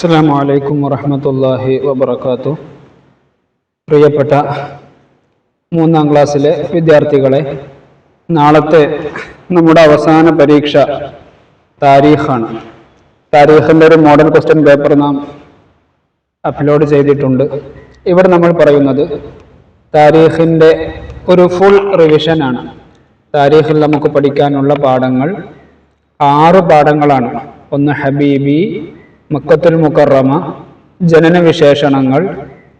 അസ്സാം വലൈക്കും വറഹമത്തല്ലാഹി വബർക്കാത്തു പ്രിയപ്പെട്ട മൂന്നാം ക്ലാസ്സിലെ വിദ്യാർത്ഥികളെ നാളത്തെ നമ്മുടെ അവസാന പരീക്ഷ താരീഖാണ്. താരീഖിന്റെ ഒരു മോഡൽ ക്വസ്റ്റ്യൻ പേപ്പർ നാം അപ്ലോഡ് ചെയ്തിട്ടുണ്ട്. ഇവിടെ നമ്മൾ പറയുന്നത് താരീഖിന്റെ ഒരു ഫുൾ റിവിഷനാണ് താരീഖിൽ നമുക്ക് പഠിക്കാനുള്ള പാഠങ്ങൾ ആറ് പാഠങ്ങളാണ്. ഒന്ന് ഹബീബി മക്കത്തുൽ മുക്കറമ ജനന വിശേഷണങ്ങൾ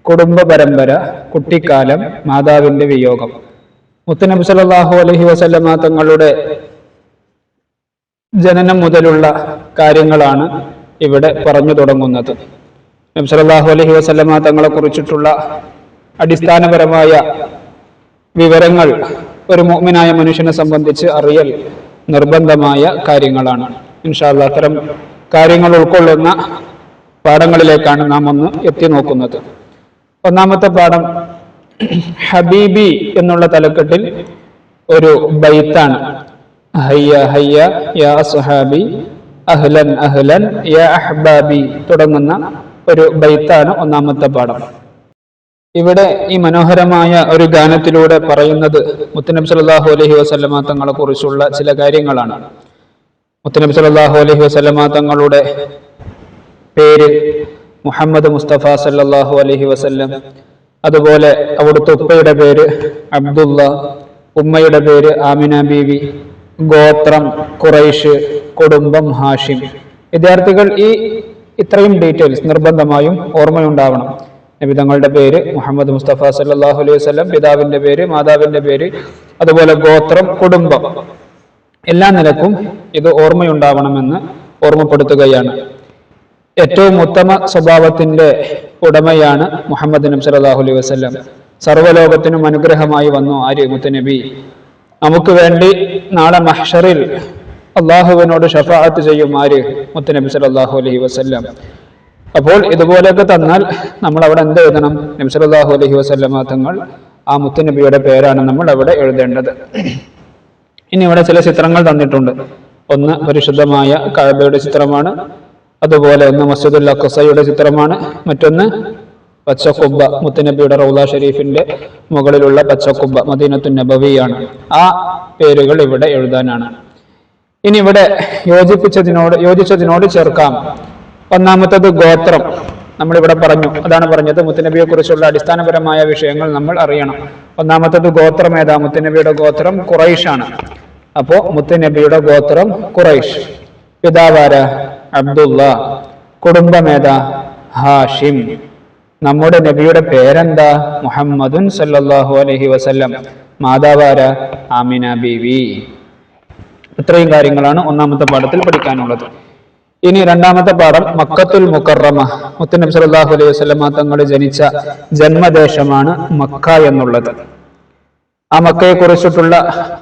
കുടുംബ പരമ്പര കുട്ടിക്കാലം മാതാവിന്റെ വിയോഗം. മുത്തനബി സല്ലല്ലാഹു അലഹി വസല്ലമ തങ്ങളുടെ ജനനം മുതലുള്ള കാര്യങ്ങളാണ് ഇവിടെ പറഞ്ഞു തുടങ്ങുന്നത്. നബി സല്ലല്ലാഹു അലഹി വസല്ലമ തങ്ങളെ കുറിച്ചിട്ടുള്ള അടിസ്ഥാനപരമായ വിവരങ്ങൾ ഒരു മുഅ്മിനായ മനുഷ്യനെ സംബന്ധിച്ച് അറിയൽ നിർബന്ധമായ കാര്യങ്ങളാണ്. ഇൻഷാല്ല അത്തരം കാര്യങ്ങൾ ഉൾക്കൊള്ളുന്ന പാഠങ്ങളിലേക്കാണ് നാം ഒന്ന് എത്തി നോക്കുന്നത്. ഒന്നാമത്തെ പാഠം ഹബീബി എന്നുള്ള തലക്കെട്ടിൽ ഒരു ബൈത്താണ്. ഹയ്യ ഹയ്യ യാ സുഹാബി അഹ്ലൻ അഹ്ലൻ യാ അഹ്ബാബി തുടങ്ങുന്ന ഒരു ബൈത്താണ് ഒന്നാമത്തെ പാഠം. ഇവിടെ ഈ മനോഹരമായ ഒരു ഗാനത്തിലൂടെ പറയുന്നത് മുത്തനബി സല്ലല്ലാഹു അലൈഹി വസല്ലമ തങ്ങളെ കുറിച്ചുള്ള ചില കാര്യങ്ങളാണ്. മുത്തനബി സല്ലല്ലാഹു അലഹി വസ്ലമ തങ്ങളുടെ പേര് മുഹമ്മദ് മുസ്തഫ സല്ലാഹു അലഹി വസ്ല്ലം. അതുപോലെ അവിടുത്തെ ഉപ്പയുടെ പേര് അബ്ദുള്ള ഉമ്മയുടെ പേര് ആമിന ബീവി ഗോത്രം കുറൈഷ് കുടുംബം ഹാഷിം. വിദ്യാർത്ഥികൾ ഈ ഇത്രയും ഡീറ്റെയിൽസ് നിർബന്ധമായും ഓർമ്മയുണ്ടാവണം. നബി തങ്ങളുടെ പേര് മുഹമ്മദ് മുസ്തഫ സല്ലാഹു അലൈഹി വസ്ലം പിതാവിന്റെ പേര് മാതാവിന്റെ പേര് അതുപോലെ ഗോത്രം കുടുംബം. എല്ലാ നിലക്കും ഇത് ഓർമ്മയുണ്ടാവണമെന്ന് ഓർമ്മപ്പെടുത്തുകയാണ്. ഏറ്റവും ഉത്തമ സ്വഭാവത്തിന്റെ ഉടമയാണ് മുഹമ്മദ് നബി സലാഹു അലൈഹി വസ്ലം സർവലോകത്തിനും അനുഗ്രഹമായി വന്നു ആര്യ മുത്തനബി നമുക്ക് വേണ്ടി നാളെ മഹ്ഷറിൽ അള്ളാഹുവിനോട് ഷഫാഅത്ത് ചെയ്യും ആര് മുത്തനബി സലാഹു അലൈഹി വസല്ലം. അപ്പോൾ ഇതുപോലെയൊക്കെ തന്നാൽ നമ്മൾ അവിടെ എന്ത് എഴുതണം? നബി സല്ലല്ലാഹു അലൈഹി വസല്ലമ തങ്ങൾ ആ മുത്തനബിയുടെ പേരാണ് നമ്മൾ അവിടെ എഴുതേണ്ടത്. ഇനി ഇവിടെ ചില ചിത്രങ്ങൾ തന്നിട്ടുണ്ട്. ഒന്ന് പരിശുദ്ധമായ കഴബയുടെ ചിത്രമാണ്. അതുപോലെ ഒന്ന് മസ്ജിദുൽ അക്കസയുടെ ചിത്രമാണ്. മറ്റൊന്ന് പച്ചക്കുബ്ബ മുത്തനബിയുടെ റൗല ഷെരീഫിന്റെ മുകളിലുള്ള പച്ചക്കുബ്ബ മദീനത്തു നബവിയാണ്. ആ പേരുകൾ ഇവിടെ എഴുതാനാണ്. ഇനി ഇവിടെ യോജിപ്പിച്ചതിനോട് യോജിച്ചതിനോട് ചേർക്കാം. ഒന്നാമത്തത് ഗോത്രം. നമ്മളിവിടെ പറഞ്ഞു അതാണ് പറഞ്ഞത് മുത്തനബിയെ കുറിച്ചുള്ള അടിസ്ഥാനപരമായ വിഷയങ്ങൾ നമ്മൾ അറിയണം. ഒന്നാമത്തത് ഗോത്രം ഏതാ? മുത്തനബിയുടെ ഗോത്രം ഖുറൈഷാണ്. അപ്പോ മുത്തനബിയുടെ ഗോത്രം ഖുറൈഷ് പിതാവാര അബ്ദുള്ള. കുടുംബമേതാ ഹാഷിം. നമ്മുടെ നബിയുടെ പേരെന്താ? മുഹമ്മദുൻ സല്ലാഹു അലഹി വസല്ലം. മാതാവാര ആമിന ബീവി. ഇത്രയും കാര്യങ്ങളാണ് ഒന്നാമത്തെ പാഠത്തിൽ പഠിക്കാനുള്ളത്. ഇനി രണ്ടാമത്തെ പാഠം മക്കത്തുൽ മുക്കറമ മുത്തനബി സല്ലാഹു അലൈഹി വസല്ലമ തങ്ങൾ ജനിച്ച ജന്മദേശമാണ് മക്ക എന്നുള്ളത്. ആ മക്കയെ കുറിച്ചിട്ടുള്ള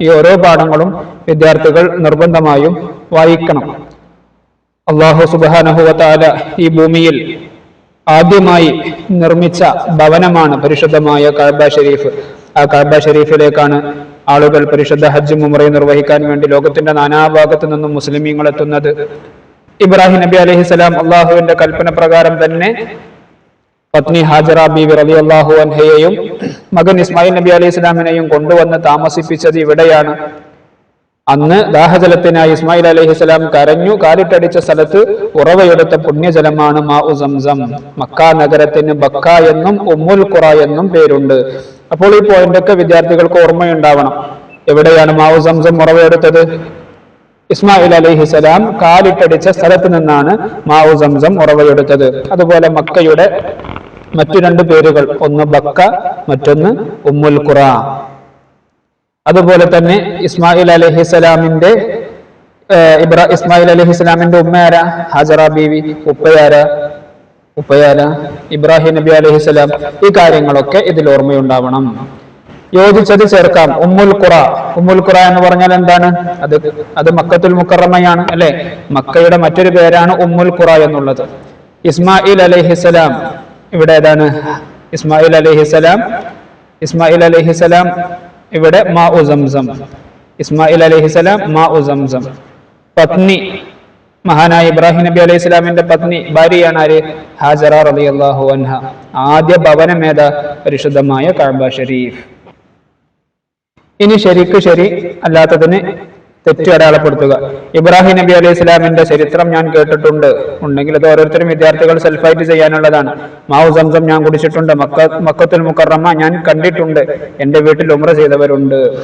ഈ ഓരോ പാഠങ്ങളും വിദ്യാർത്ഥികൾ നിർബന്ധമായും വായിക്കണം. അള്ളാഹു സുബാനഹുവത്താല ഈ ഭൂമിയിൽ ആദ്യമായി നിർമ്മിച്ച ഭവനമാണ് പരിശുദ്ധമായ കഅബ ഷെരീഫ്. ആ കഅബ ഷെരീഫിലേക്കാണ് ആളുകൾ പരിശുദ്ധ ഹജ്ജ് മുമറയും നിർവഹിക്കാൻ വേണ്ടി ലോകത്തിന്റെ നാനാഭാഗത്തു നിന്നും മുസ്ലിമീങ്ങൾ എത്തുന്നത്. ഇബ്രാഹിം നബി അലഹിസ്സലാം അള്ളാഹുവിന്റെ കൽപ്പന പ്രകാരം തന്നെ പത്നി ഹാജറ ബീവി റലി അള്ളാഹു അൻഹയെയും മകൻ ഇസ്മായിൽ നബി അലൈഹി സ്വലാമിനെയും കൊണ്ടുവന്ന് താമസിപ്പിച്ചത് ഇവിടെയാണ്. അന്ന് ദാഹജലത്തിനായി ഇസ്മായിൽ അലൈഹിസ്സലാം കരഞ്ഞു കാലിട്ടടിച്ച സ്ഥലത്ത് ഉറവയെടുത്ത പുണ്യജലമാണ് മാ സംസം. മക്ക നഗരത്തിന് ബക്ക എന്നും ഉമ്മുൽ ഖുറ എന്നും പേരുണ്ട്. അപ്പോൾ ഈ പോയിന്റൊക്കെ വിദ്യാർത്ഥികൾക്ക് ഓർമ്മയുണ്ടാവണം. എവിടെയാണ് മാവുസംസം ഉറവയെടുത്തത്? ഇസ്മായിൽ അലൈഹിസലാം കാലിട്ടടിച്ച സ്ഥലത്ത് നിന്നാണ് മാവുസംസം ഉറവയെടുത്തത്. അതുപോലെ മക്കയുടെ മറ്റു രണ്ട് പേരുകൾ. ഒന്ന് ബക്ക മറ്റൊന്ന് ഉമ്മുൽ ഖുറ. അതുപോലെ തന്നെ ഇസ്മായിൽ അലഹിസലാമിന്റെ ഇബ്രാ ഇസ്മായിൽ അലഹിസ്ലാമിന്റെ ഉമ്മയാര ഹജറ ബീവി. ഉപ്പയാര ഉപ്പയാര ഇബ്രാഹിം നബി അലഹിസ്സലാം ഈ കാര്യങ്ങളൊക്കെ ഇതിൽ ഓർമ്മയുണ്ടാവണം. യോജിച്ചത് ചേർക്കാം. ഉമ്മുൽ ഖുറ. ഉമ്മുൽ ഖുറ എന്ന് പറഞ്ഞാൽ എന്താണ്? അത് അത് മക്കത്തുൽ മുക്കറമയാണ് അല്ലെ? മക്കയുടെ മറ്റൊരു പേരാണ് ഉമ്മുൽ ഖുറ എന്നുള്ളത്. ഇസ്മായിൽ അലഹിസലാം ഇവിടെ ഏതാണ്? ഇസ്മായിൽ അലഹിസലാം ഇസ്മായിൽ അലഹിസലാം ഇവിടെ മാ ഉസംസം ഇസ്മായിൽ അലഹിസലാം മാ ഉസംസം പത്നി മഹാനായ ഇബ്രാഹിം നബി അലൈഹി സ്വലാമിന്റെ പത്നി ഭാര്യയാണ് ആര്? ഹാജറ റളിയല്ലാഹു അൻഹ. ആദ്യ ഭവനം ഏതാ? പരിശുദ്ധമായ കഅബ ഷരീഫ്. ഇനി ശരിക്ക് ശരി അല്ലാത്തതിന് തെറ്റ് അടയാളപ്പെടുത്തുക. ഇബ്രാഹിം നബി അലൈഹി ഇസ്ലാമിന്റെ ചരിത്രം ഞാൻ കേട്ടിട്ടുണ്ട്. ഉണ്ടെങ്കിൽ അത് ഓരോരുത്തരും വിദ്യാർത്ഥികൾ സെൽഫായിട്ട് ചെയ്യാനുള്ളതാണ്. മാവു സംസം ഞാൻ കുടിച്ചിട്ടുണ്ട്. മക്ക മക്കത്തുൽ മുക്കറമ്മ ഞാൻ കണ്ടിട്ടുണ്ട്. എന്റെ വീട്ടിൽ ഉമ്ര ചെയ്തവരുണ്ട്.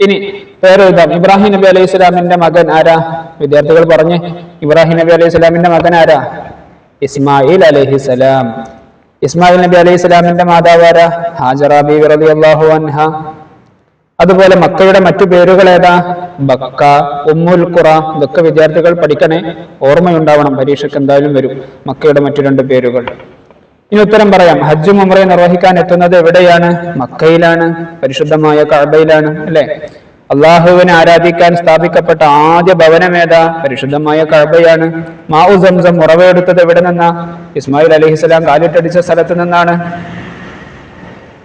ഇനി പേരെഴുതാം. ഇബ്രാഹിം നബി അലൈഹി ഇസ്ലാമിന്റെ മകൻ ആരാ? വിദ്യാർത്ഥികൾ പറഞ്ഞ്. ഇബ്രാഹിം നബി അലൈഹി ഇസ്ലാമിന്റെ മകൻ ആരാ? ഇസ്മായിൽ അലൈഹി സ്വലാം. ഇസ്മായിൽ നബി അലൈഹി സ്വലാമിന്റെ മാതാവ് ആരാ? ഹാജറ ബീവി റളിയല്ലാഹു അൻഹ. അതുപോലെ മക്കയുടെ മറ്റു പേരുകൾ ഏതാ? ബക്ക ഉമ്മുൽ ഖുറ ഇതൊക്കെ വിദ്യാർത്ഥികൾ പഠിക്കണേ ഓർമ്മയുണ്ടാവണം. പരീക്ഷയ്ക്ക് എന്തായാലും വരും. മക്കയുടെ മറ്റു രണ്ട് പേരുകൾ. ഇനി ഉത്തരം പറയാം. ഹജ്ജും ഉമ്രയും നിർവഹിക്കാൻ എത്തുന്നത് എവിടെയാണ്? മക്കയിലാണ്. പരിശുദ്ധമായ കഅബയിലാണ് അല്ലെ? അള്ളാഹുവിനെ ആരാധിക്കാൻ സ്ഥാപിക്കപ്പെട്ട ആദ്യ ഭവനം ഏതാ? പരിശുദ്ധമായ കഅബയാണ്. മാവു സംസം ഉറവെടുത്തത് എവിടെ നിന്നാ? ഇസ്മായിൽ അലഹിസ്സലാം കാലിട്ടടിച്ച സ്ഥലത്ത് നിന്നാണ്.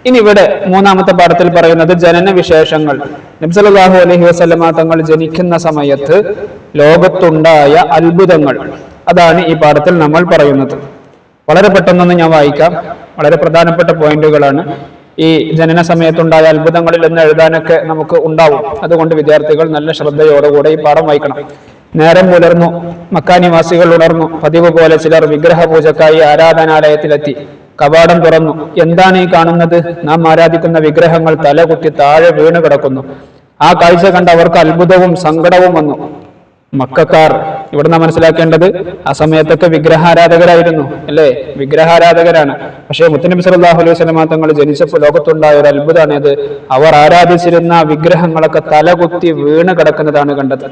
ഇനി ഇവിടെ മൂന്നാമത്തെ പാഠത്തിൽ പറയുന്നത് ജനന വിശേഷങ്ങൾ നബ്സലാഹു അലഹി വസ്ലമ തങ്ങൾ ജനിക്കുന്ന സമയത്ത് ലോകത്തുണ്ടായ അത്ഭുതങ്ങൾ. അതാണ് ഈ പാഠത്തിൽ നമ്മൾ പറയുന്നത്. വളരെ പെട്ടെന്നൊന്ന് ഞാൻ വായിക്കാം. വളരെ പ്രധാനപ്പെട്ട പോയിന്റുകളാണ്. ഈ ജനന സമയത്തുണ്ടായ അത്ഭുതങ്ങളിൽ എന്ന് എഴുതാനൊക്കെ നമുക്ക് ഉണ്ടാവും. അതുകൊണ്ട് വിദ്യാർത്ഥികൾ നല്ല ശ്രദ്ധയോടുകൂടെ ഈ പാഠം വായിക്കണം. നേരം പുലർന്നു മക്കാനിവാസികൾ ഉണർന്നു. പതിവ് പോലെ ചിലർ വിഗ്രഹ പൂജക്കായി ആരാധനാലയത്തിലെത്തി. കവാടം തുറന്നു. എന്താണ് ഈ കാണുന്നത്? നാം ആരാധിക്കുന്ന വിഗ്രഹങ്ങൾ തലകുത്തി താഴെ വീണ് കിടക്കുന്നു. ആ കാഴ്ച കണ്ട് അവർക്ക് അത്ഭുതവും സങ്കടവും വന്നു. മക്കാർ ഇവിടെ നാം മനസ്സിലാക്കേണ്ടത് ആ സമയത്തൊക്കെ വിഗ്രഹാരാധകരായിരുന്നു അല്ലേ? വിഗ്രഹാരാധകരാണ്. പക്ഷേ മുത്തനബി സല്ലല്ലാഹു അലൈഹി വസല്ലമ തങ്ങൾ ജനിച്ചപ്പോൾ ലോകത്തുണ്ടായ ഒരു അത്ഭുതമാണ് ഇത്. അവർ ആരാധിച്ചിരുന്ന വിഗ്രഹങ്ങളൊക്കെ തലകുത്തി വീണ് കിടക്കുന്നതാണ് കണ്ടത്.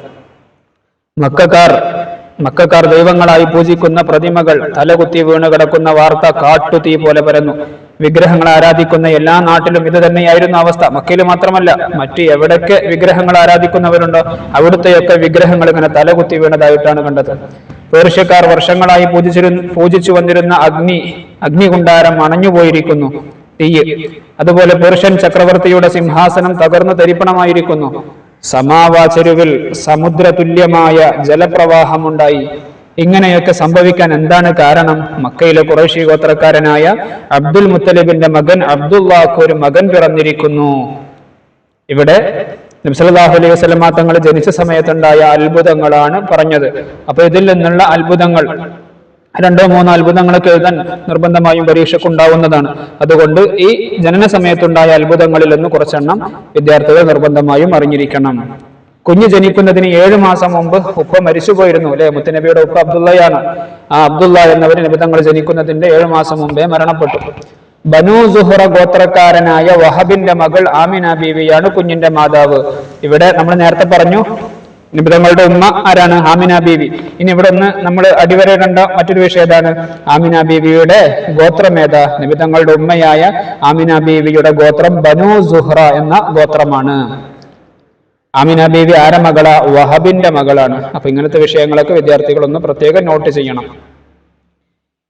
മക്കാർ മക്കാർ ദൈവങ്ങളായി പൂജിക്കുന്ന പ്രതിമകൾ തലകുത്തി വീണ് കിടക്കുന്ന വാർത്ത കാട്ടുതീ പോലെ പരന്നു. വിഗ്രഹങ്ങൾ ആരാധിക്കുന്ന എല്ലാ നാട്ടിലും ഇത് തന്നെയായിരുന്നു അവസ്ഥ. മക്കയിൽ മാത്രമല്ല മറ്റ് എവിടൊക്കെ വിഗ്രഹങ്ങൾ ആരാധിക്കുന്നവരുണ്ടോ അവിടുത്തെയൊക്കെ വിഗ്രഹങ്ങൾ ഇങ്ങനെ തലകുത്തി വീണതായിട്ടാണ് കണ്ടത്. പേർഷ്യക്കാർ വർഷങ്ങളായി പൂജിച്ചിരുന്ന പൂജിച്ചു വന്നിരുന്ന അഗ്നി അഗ്നികുണ്ടാരം അണഞ്ഞുപോയിരിക്കുന്നു. തീയ് അതുപോലെ പേർഷ്യൻ ചക്രവർത്തിയുടെ സിംഹാസനം തകർന്നു തരിപ്പണമായിരിക്കുന്നു. സമാവാചരുവിൽ സമുദ്രതുല്യമായ ജലപ്രവാഹമുണ്ടായി. ഇങ്ങനെയൊക്കെ സംഭവിക്കാൻ എന്താണ് കാരണം? മക്കയിലെ കുറേശി ഗോത്രക്കാരനായ അബ്ദുൽ മുത്തലിബിന്റെ മകൻ അബ്ദുല്ലാക്ക് ഒരു മകൻ പിറന്നിരിക്കുന്നു. ഇവിടെ നബ്സലാഹു അലൈഹി വസ്ലമാ തങ്ങൾ ജനിച്ച സമയത്തുണ്ടായ അത്ഭുതങ്ങളാണ് പറഞ്ഞത്. അപ്പൊ ഇതിൽ നിന്നുള്ള അത്ഭുതങ്ങൾ രണ്ടോ മൂന്നോ അത്ഭുതങ്ങളൊക്കെ എഴുതാൻ നിർബന്ധമായും പരീക്ഷയ്ക്ക് ഉണ്ടാവുന്നതാണ് അതുകൊണ്ട് ഈ ജനന സമയത്തുണ്ടായ അത്ഭുതങ്ങളിൽ നിന്ന് കുറച്ചെണ്ണം വിദ്യാർത്ഥികൾ നിർബന്ധമായും അറിഞ്ഞിരിക്കണം. കുഞ്ഞ് ജനിക്കുന്നതിന് ഏഴു മാസം മുമ്പ് ഉപ്പ മരിച്ചുപോയിരുന്നു അല്ലെ? മുത്തനബിയുടെ ഉപ്പ അബ്ദുള്ളയാണ്. ആ അബ്ദുള്ള എന്നവർ നിബിതങ്ങൾ ജനിക്കുന്നതിന്റെ ഏഴു മാസം മുമ്പേ മരണപ്പെട്ടു. ബനു സുഹുറ ഗോത്രക്കാരനായ വഹബിന്റെ മകൾ ആമിന ബീവിയാണ് കുഞ്ഞിന്റെ മാതാവ്. ഇവിടെ നമ്മൾ നേരത്തെ പറഞ്ഞു നിബിതങ്ങളുടെ ഉമ്മ ആരാണ്? ആമിന ബീവി. ഇനി ഇവിടെ ഒന്ന് നമ്മൾ അടിവരെ കണ്ട മറ്റൊരു വിഷയം ഏതാണ്? ആമിന ബീവിയുടെ ഗോത്രം ഏതാ? നിമിതങ്ങളുടെ ഉമ്മയായ ആമിന ബീവിയുടെ ഗോത്രം ബനു സുഹ്റ എന്ന ഗോത്രമാണ്. ആമിന ബീവി ആര മകള? വഹബിന്റെ മകളാണ്. അപ്പൊ ഇങ്ങനത്തെ വിഷയങ്ങളൊക്കെ വിദ്യാർത്ഥികളൊന്ന് പ്രത്യേകം നോട്ട് ചെയ്യണം.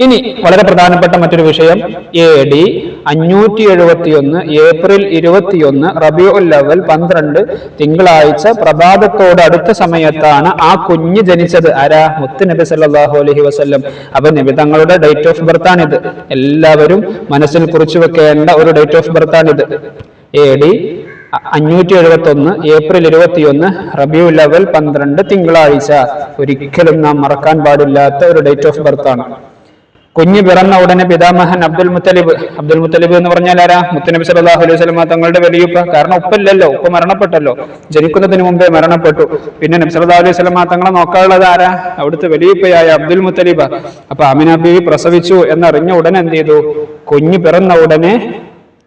ഇനി വളരെ പ്രധാനപ്പെട്ട മറ്റൊരു വിഷയം എ ഡി അഞ്ഞൂറ്റി എഴുപത്തിയൊന്ന് ഏപ്രിൽ ഇരുപത്തിയൊന്ന് റബിയുൽ ലവൽ പന്ത്രണ്ട് തിങ്കളാഴ്ച പ്രഭാതത്തോട് അടുത്ത സമയത്താണ് ആ കുഞ്ഞ് ജനിച്ചത്. ആരാ? മുത്ത് നബി സല്ലാഹു അലഹി വസ്ല്ലം. അപ്പൊ നബി തങ്ങളുടെ ഡേറ്റ് ഓഫ് ബർത്ത് ആണിത്. എല്ലാവരും മനസ്സിൽ കുറിച്ചു വെക്കേണ്ട ഒരു ഡേറ്റ് ഓഫ് ബർത്ത് ആണിത്. എ ഡി അഞ്ഞൂറ്റി എഴുപത്തി ഒന്ന് ഏപ്രിൽ ഇരുപത്തിയൊന്ന് റബിയു ലവൽ പന്ത്രണ്ട് തിങ്കളാഴ്ച. ഒരിക്കലും നാം മറക്കാൻ പാടില്ലാത്ത ഒരു ഡേറ്റ് ഓഫ് ബർത്ത് ആണ്. കുഞ്ഞ് പിറന്ന ഉടനെ പിതാമഹൻ അബ്ദുൽ മുത്തലിബ്. അബ്ദുൽ മുത്തലിബ് എന്ന് പറഞ്ഞാൽ ആരാ? മുത്തനബി സല്ലല്ലാഹു അലൈഹി വസല്ലമ തങ്ങളുടെ വലിയുപ്പ. കാരണം ഉപ്പല്ലല്ലോ ഉപ്പ മരണപ്പെട്ടല്ലോ. ജനിക്കുന്നതിന് മുമ്പേ മരണപ്പെട്ടു. പിന്നെ നബി സല്ലല്ലാഹു അലൈഹി വസല്ലമ തങ്ങളെ നോക്കാനുള്ളത് ആരാ? അവിടുത്തെ വലിയുപ്പയായ അബ്ദുൽ മുത്തലിബ്. അപ്പൊ അമിന ബീവി പ്രസവിച്ചു എന്നറിഞ്ഞ ഉടനെ എന്ത് ചെയ്തു? കുഞ്ഞ് പിറന്ന ഉടനെ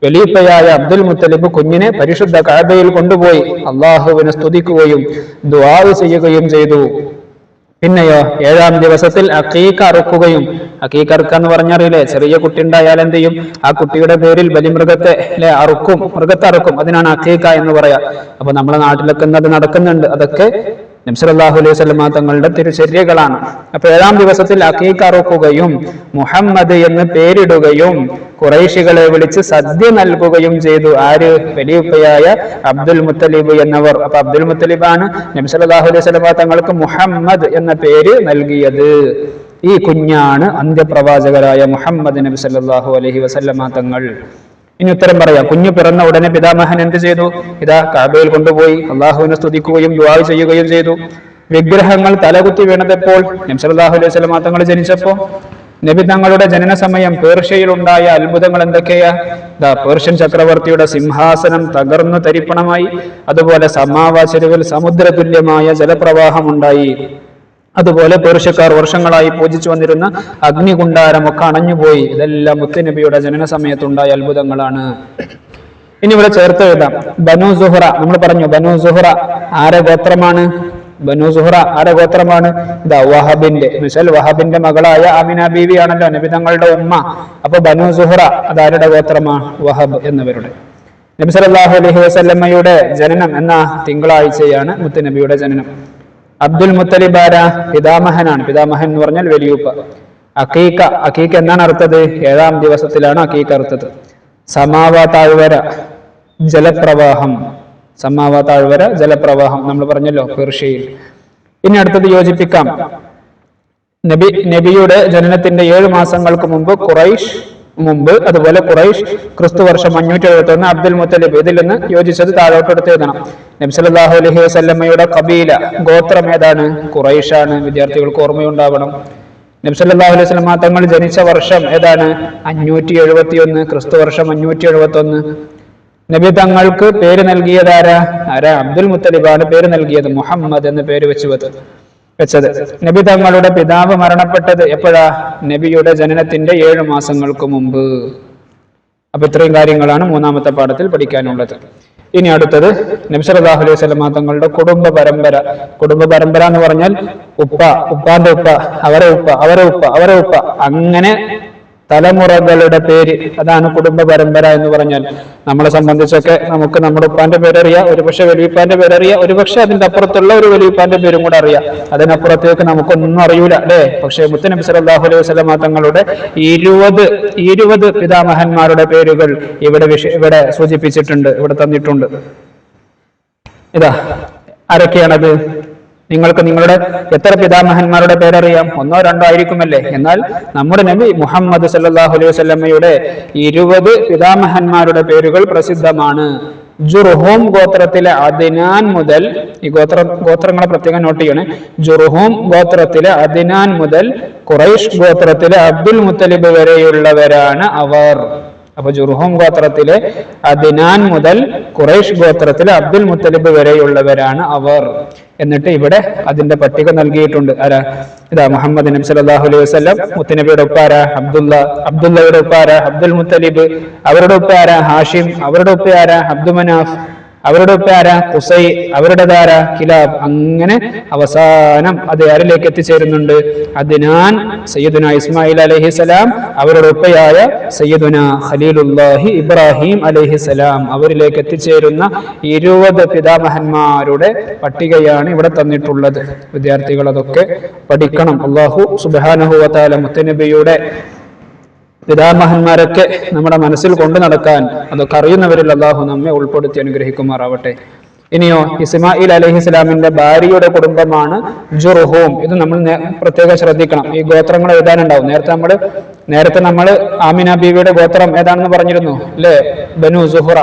വലിയുപ്പയായ അബ്ദുൽ മുത്തലിബ് കുഞ്ഞിനെ പരിശുദ്ധ കാബയിൽ കൊണ്ടുപോയി. അള്ളാഹുവിനെ സ്തുതിക്കുകയും ദുആ ചെയ്യുകയും ചെയ്തു. പിന്നെയോ ഏഴാം ദിവസത്തിൽ അക്കീക്ക അറുക്കുകയും. അക്കീക്ക അറുക്കുക എന്ന് പറഞ്ഞറിയില്ലേ ചെറിയ കുട്ടി ഉണ്ടായാൽ എന്ത് ചെയ്യും? ആ കുട്ടിയുടെ പേരിൽ ബലിമൃഗത്തെ അല്ലെ അറുക്കും മൃഗത്തെ അറുക്കും. അതിനാണ് അക്കീക്ക എന്ന് പറയാ. അപ്പൊ നമ്മുടെ നാട്ടിലൊക്കെ അത് നടക്കുന്നുണ്ട്. അതൊക്കെ നബ്സലാഹു അലൈഹി സ്വലമ തങ്ങളുടെ തിരുചര്യകളാണ്. അപ്പൊ ഏഴാം ദിവസത്തിൽ അക്കീക്കറുക്കുകയും മുഹമ്മദ് എന്ന് പേരിടുകയും കുറേശികളെ വിളിച്ച് സദ്യ നൽകുകയും ചെയ്തു. ആര്? വലിയുപ്പയായ അബ്ദുൽ മുത്തലിബ് എന്നവർ. അപ്പൊ അബ്ദുൽ മുത്തലിബാണ് നബ്സലാഹു അലൈഹി സ്വലമ തങ്ങൾക്ക് മുഹമ്മദ് എന്ന പേര് നൽകിയത്. ഈ കുഞ്ഞാണ് അന്ത്യപ്രവാചകരായ മുഹമ്മദ് നബി സല്ലല്ലാഹു അലൈഹി വസല്ലമ തങ്ങൾ. ഇനി ഉത്തരം പറയാം. കുഞ്ഞു പിറന്ന ഉടനെ പിതാമഹൻ എന്ത് ചെയ്തു? ഇതാ കാബയിൽ കൊണ്ടുപോയി അള്ളാഹുവിനെ സ്തുതിക്കുകയും യുവാവ് ചെയ്യുകയും ചെയ്തു. വിഗ്രഹങ്ങൾ തലകുത്തി വീണതപ്പോൾ? നംസലാഹു അലൈഹി സ്വലം തങ്ങൾ ജനിച്ചപ്പോ നബി തങ്ങളുടെ ജനന സമയം പേർഷ്യയിൽ ഉണ്ടായ അത്ഭുതങ്ങൾ എന്തൊക്കെയാ? ദാ പേർഷ്യൻ ചക്രവർത്തിയുടെ സിംഹാസനം തകർന്നു തരിപ്പണമായി. അതുപോലെ സമാവാചരുവിൽ സമുദ്രതുല്യമായ ജലപ്രവാഹം ഉണ്ടായി അതുപോലെ പേർഷ്യക്കാർ വർഷങ്ങളായി പൂജിച്ചു വന്നിരുന്ന അഗ്നികുണ്ടാരമൊക്കെ അണഞ്ഞുപോയി. ഇതെല്ലാം മുത്തുനബിയുടെ ജനന സമയത്തുണ്ടായ അത്ഭുതങ്ങളാണ്. ഇനി ഇവിടെ ചേർത്ത് എഴുതാം. ബനു സുഹറ നമ്മൾ പറഞ്ഞു ബനു സുഹറ ആരെ ഗോത്രമാണ്? ബനു സുഹറ ആരെ ഗോത്രമാണ്? ഇതാ വഹബിന്റെ മിസൽ വഹബിന്റെ മകളായ അമിന ബീവി ആണല്ലോ നബി തങ്ങളുടെ ഉമ്മ. അപ്പൊ ബനു സുഹറ അതാരുടെ ഗോത്രമാണ് വഹബ് എന്നവരുടെ. നബി സല്ലല്ലാഹു അലൈഹി വസല്ലമ്മയുടെ ജനനം എന്ന തിങ്കളാഴ്ചയാണ് മുത്തുനബിയുടെ ജനനം. അബ്ദുൽ മുത്തലിബ് ആരാ? പിതാമഹനാണ്. പിതാമഹൻ എന്ന് പറഞ്ഞാൽ വലിയൂപ്പ. അക്കീക്ക അക്കീക്ക എന്നാണ് അർത്ഥത്? ഏഴാം ദിവസത്തിലാണ് അക്കീക്ക അർത്ഥത്. സമാവ താഴ്വര ജലപ്രവാഹം. സമാവ താഴ്വര ജലപ്രവാഹം നമ്മൾ പറഞ്ഞല്ലോ പേർഷ്യയിൽ. ഇനി അടുത്തത് യോജിപ്പിക്കാം. നബി നബിയുടെ ജനനത്തിന്റെ ഏഴ് മാസങ്ങൾക്ക് മുമ്പ് ഖുറൈഷ് മുമ്പ് അതുപോലെ ഖുറൈഷ് ക്രിസ്തു വർഷം അഞ്ഞൂറ്റി എഴുപത്തി ഒന്ന് അബ്ദുൽ മുത്തലിബ് ഇതിൽ നിന്ന് യോജിച്ചത് താഴോട്ടെടുത്ത് എഴുതണം നബ്സലാഹു അലഹി വസ്ല്ലമ്മയുടെ കബീല ഗോത്രം ഏതാണ് ഖുറൈഷാണ് വിദ്യാർത്ഥികൾക്ക് ഓർമ്മയുണ്ടാവണം. നബ്സല്ലാഹു അലൈഹി സ്വലമ തങ്ങൾ ജനിച്ച വർഷം ഏതാണ്? അഞ്ഞൂറ്റി എഴുപത്തി ഒന്ന് ക്രിസ്തു വർഷം അഞ്ഞൂറ്റി എഴുപത്തി ഒന്ന് നബി തങ്ങൾക്ക് പേര് നൽകിയതാരാ ആരാ? അബ്ദുൽ മുത്തലിബാണ് പേര് നൽകിയത്. മുഹമ്മദ് എന്ന് പേര് വെച്ച് വെച്ചത്. നബി തങ്ങളുടെ പിതാവ് മരണപ്പെട്ടത് എപ്പോഴാ? നബിയുടെ ജനനത്തിന്റെ ഏഴ് മാസങ്ങൾക്ക് മുമ്പ്. അപ്പൊ ഇത്രയും കാര്യങ്ങളാണ് മൂന്നാമത്തെ പാഠത്തിൽ പഠിക്കാനുള്ളത്. ഇനി അടുത്തത് നബ്സലാഹു അലൈഹി തങ്ങളുടെ കുടുംബ പരമ്പര. കുടുംബ പരമ്പര എന്ന് പറഞ്ഞാൽ ഉപ്പ ഉപ്പാന്റെ ഉപ്പ അവരെ ഉപ്പ അവരെ ഉപ്പ അവരെ ഉപ്പ. അങ്ങനെ തലമുറകളുടെ പേര്. അതാണ് കുടുംബ പരമ്പര എന്ന് പറഞ്ഞാൽ. നമ്മളെ സംബന്ധിച്ചൊക്കെ നമുക്ക് നമ്മുടെ ഉപ്പാന്റെ പേരറിയാം ഒരുപക്ഷെ വലിയപ്പാന്റെ പേരറിയാം ഒരുപക്ഷെ അതിന്റെ അപ്പുറത്തുള്ള ഒരു വലിയപ്പാന്റെ പേരും കൂടെ അറിയാം. അതിനപ്പുറത്തേക്ക് നമുക്കൊന്നും അറിയൂല അല്ലേ? പക്ഷേ മുത്തനബി സലാഹു അലൈഹി വസല്ലമ തങ്ങളുടെ ഇരുപത് ഇരുപത് പിതാമഹന്മാരുടെ പേരുകൾ ഇവിടെ വിഷ ഇവിടെ സൂചിപ്പിച്ചിട്ടുണ്ട് ഇവിടെ തന്നിട്ടുണ്ട്. ഇതാ ആരൊക്കെയാണത്? നിങ്ങൾക്ക് നിങ്ങളുടെ എത്ര പിതാമഹന്മാരുടെ പേരറിയാം? ഒന്നോ രണ്ടോ ആയിരിക്കുമല്ലേ? എന്നാൽ നമ്മുടെ നബി മുഹമ്മദ് സല്ലാഹു അലൈഹി വസല്ലമയുടെ ഇരുപത് പിതാമഹന്മാരുടെ പേരുകൾ പ്രസിദ്ധമാണ്. ജുർഹോം ഗോത്രത്തിലെ അദിനാൻ മുതൽ ഈ ഗോത്ര ഗോത്രങ്ങളെ പ്രത്യേകം നോട്ട് ചെയ്യണേ. ജുർഹോം ഗോത്രത്തിലെ അദിനാൻ മുതൽ കുറൈഷ് ഗോത്രത്തിലെ അബ്ദുൽ മുത്തലിബ് വരെയുള്ളവരാണ് അവർ. അപ്പൊ ജുർഹോം ഗോത്രത്തിലെ അദിനാൻ മുതൽ ഖുറൈഷ് ഗോത്രത്തിലെ അബ്ദുൽ മുത്തലിബ് വരെയുള്ളവരാണ് അവർ. എന്നിട്ട് ഇവിടെ അതിന്റെ പട്ടിക നൽകിയിട്ടുണ്ട്. ആരാ? ഇതാ മുഹമ്മദ് നബി സല്ലല്ലാഹു അലൈഹി വസല്ലം മുത്തനബിയുടെ ഉപ്പാര അബ്ദുല്ല അബ്ദുല്ലയുടെ ഉപ്പാര അബ്ദുൽ മുത്തലിബ് അവരുടെ ഉപ്പാര ഹാഷിം അവരുടെ ഉപ്പയാര അബ്ദു അവരുടെ ഉപ്പയാര അവരുടെ ധാര കിലാബ്. അങ്ങനെ അവസാനം അത് ആരിലേക്ക് എത്തിച്ചേരുന്നുണ്ട്? അതിനാൽ സയ്യിദുന ഇസ്മായിൽ അലഹിസലാം അവരുടെ ഉപ്പയായ സയ്യിദുന ഖലീലുല്ലാഹി ഇബ്രാഹിം അലഹിസലാം അവരിലേക്ക് എത്തിച്ചേരുന്ന ഇരുപത് പിതാമഹന്മാരുടെ പട്ടികയാണ് ഇവിടെ തന്നിട്ടുള്ളത്. വിദ്യാർത്ഥികൾ അതൊക്കെ പഠിക്കണം. അള്ളാഹു സുബാനഹുവത്താല മുത്തനബിയുടെ പിതാമഹന്മാരൊക്കെ നമ്മുടെ മനസ്സിൽ കൊണ്ടു നടക്കാൻ അതൊക്കെ അറിയുന്നവരിൽ അള്ളാഹു നമ്മെ ഉൾപ്പെടുത്തി അനുഗ്രഹിക്കുമാറാവട്ടെ. ഇനിയോ ഇസ്മായിൽ അലഹി ഇസ്ലാമിന്റെ ഭാര്യയുടെ കുടുംബമാണ് ജുർഹൂം. ഇത് നമ്മൾ പ്രത്യേകം ശ്രദ്ധിക്കണം. ഈ ഗോത്രങ്ങൾ എഴുതാനുണ്ടാവും നേരത്തെ നമ്മൾ നേരത്തെ നമ്മൾ ആമിന ബീവിയുടെ ഗോത്രം ഏതാണെന്ന് പറഞ്ഞിരുന്നു? അല്ലേ? ബനു സുഹുറ.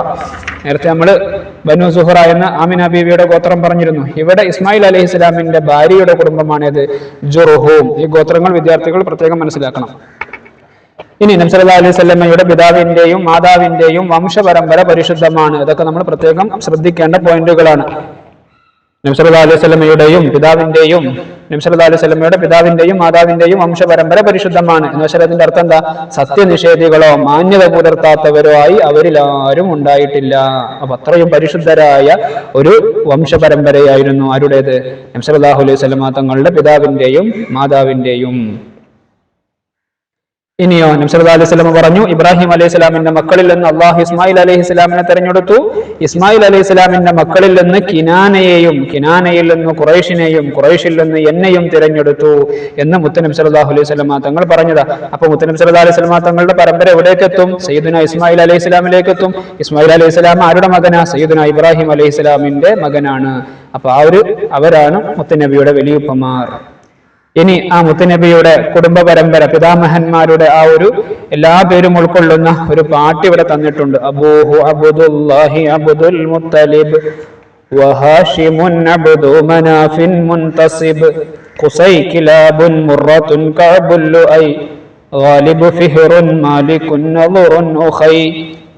നേരത്തെ നമ്മൾ ബനു സുഹുറ എന്ന ആമിന ബീവിയുടെ ഗോത്രം പറഞ്ഞിരുന്നു. ഇവിടെ ഇസ്മായിൽ അലഹി ഇസ്ലാമിന്റെ ഭാര്യയുടെ കുടുംബമാണേത് ജുർഹൂം. ഈ ഗോത്രങ്ങൾ വിദ്യാർത്ഥികൾ പ്രത്യേകം മനസ്സിലാക്കണം. ഇനി നബ്സല്ലാ അലൈഹി സ്വല്ലമ്മയുടെ പിതാവിന്റെയും മാതാവിന്റെയും വംശപരമ്പര പരിശുദ്ധമാണ്. ഇതൊക്കെ നമ്മൾ പ്രത്യേകം ശ്രദ്ധിക്കേണ്ട പോയിന്റുകളാണ്. നബ്സല്ലാ അലൈഹി സ്വലമയുടെയും പിതാവിന്റെയും നബ്സല്ലാ അലൈഹി സ്വലമയുടെ പിതാവിന്റെയും മാതാവിന്റെയും വംശപരമ്പര പരിശുദ്ധമാണ്. എന്ന് വെച്ചാൽ അതിന്റെ അർത്ഥം എന്താ? സത്യനിഷേധികളോ മാന്യത പുലർത്താത്തവരോ ആയി അവരിലാരും ഉണ്ടായിട്ടില്ല. അപ്പൊ അത്രയും പരിശുദ്ധരായ ഒരു വംശപരമ്പരയായിരുന്നു ആരുടേത്? സല്ലല്ലാഹു അലൈഹി സ്വലമ തങ്ങളുടെ പിതാവിന്റെയും മാതാവിന്റെയും. ഇനിയോ നബ്സല്ലാ അലൈഹി സ്വലം പറഞ്ഞു ഇബ്രാഹിം അലൈഹി സ്വലാമിന്റെ മക്കളിൽ നിന്ന് അള്ളാഹു ഇസ്മായിൽ അലൈഹി സ്വലാമിനെ തെരഞ്ഞെടുത്തു. ഇസ്മായിൽ അലൈഹി സ്വലാമിന്റെ മക്കളിൽ നിന്ന് കിനാനയെയും കിനാനയിൽ നിന്ന് ഖുറൈഷിനെയും ഖുറൈഷിൽ നിന്ന് എന്നെയും തിരഞ്ഞെടുത്തു എന്ന് മുത്തനബ് സലാഹു അലൈഹി സ്വലാമ തങ്ങൾ പറഞ്ഞതാ. അപ്പൊ മുത്തനബ് സല്ലാ അലൈഹി സ്വലാമ തങ്ങളുടെ പരമ്പര എവിടേക്ക് എത്തും സയ്യിദുന ഇസ്മായിൽ അലൈഹി സ്വലാമിലേക്ക് എത്തും ഇസ്മായിൽ അലൈഹി സ്വലാം ആരുടെ മകനാ? സയ്യിദുന ഇബ്രാഹിം അലൈഹി സ്വലാമിന്റെ മകനാണ്. അപ്പൊ ആ ഒരു അവരാണ് മുത്തനബിയുടെ വലിയുപ്പമാർ ഇനി ആ മുത്തുനബിയുടെ കുടുംബ പരമ്പര പിതാമഹന്മാരുടെ ആ ഒരു എല്ലാ പേരും ഉൾക്കൊള്ളുന്ന ഒരു പാട്ട് ഇവിടെ തന്നിട്ടുണ്ട് അബൂഹു അബുദുല്ലാഹി അബുദുൽ മുത്തലിബ് وهاشم عبد مناف منتصب قصي كلاب مرة كعب اللؤي غالب فهر مالك نظر أخي